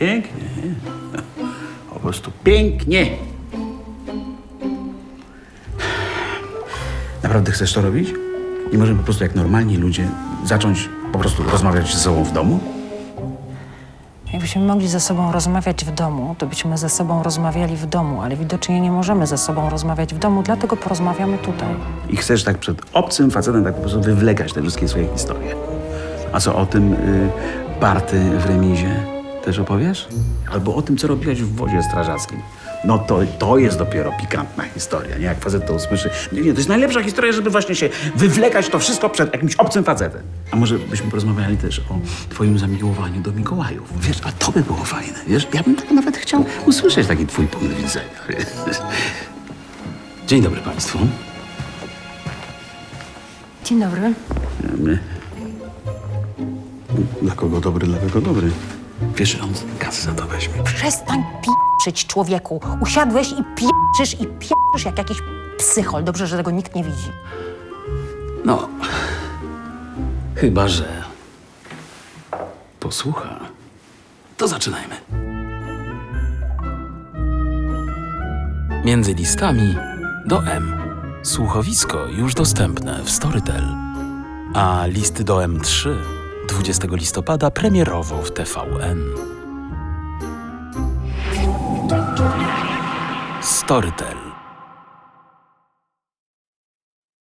Pięknie. Po prostu pięknie. Naprawdę chcesz to robić? Nie możemy po prostu jak normalni ludzie zacząć po prostu rozmawiać ze sobą w domu? Jakbyśmy mogli ze sobą rozmawiać w domu, to byśmy ze sobą rozmawiali w domu, ale widocznie nie możemy ze sobą rozmawiać w domu, dlatego porozmawiamy tutaj. I chcesz tak przed obcym facetem tak po prostu wywlekać te wszystkie swoje historie. A co o tym y, party w remizie też opowiesz? Albo o tym, co robiłaś w wozie strażackim. No to, to jest dopiero pikantna historia, nie? Jak facet to usłyszy. Nie, nie, to jest najlepsza historia, żeby właśnie się wywlekać to wszystko przed jakimś obcym facetem. A może byśmy porozmawiali też o twoim zamiłowaniu do Mikołajów. Wiesz, a to by było fajne, wiesz? Ja bym tak nawet chciał usłyszeć taki twój punkt widzenia. wiesz. Dzień dobry państwu. Dzień dobry. Dla kogo dobry, dla kogo dobry? Wiesz, że on kasę za to weźmie. Przestań pieprzyć, człowieku. Usiadłeś i pieprzysz i pieprzysz jak jakiś psychol. Dobrze, że tego nikt nie widzi. No, chyba że posłucha. To zaczynajmy. Między listami do M. Słuchowisko już dostępne w Storytel. A listy do M3 20 listopada premierowo w TVN. Storytel.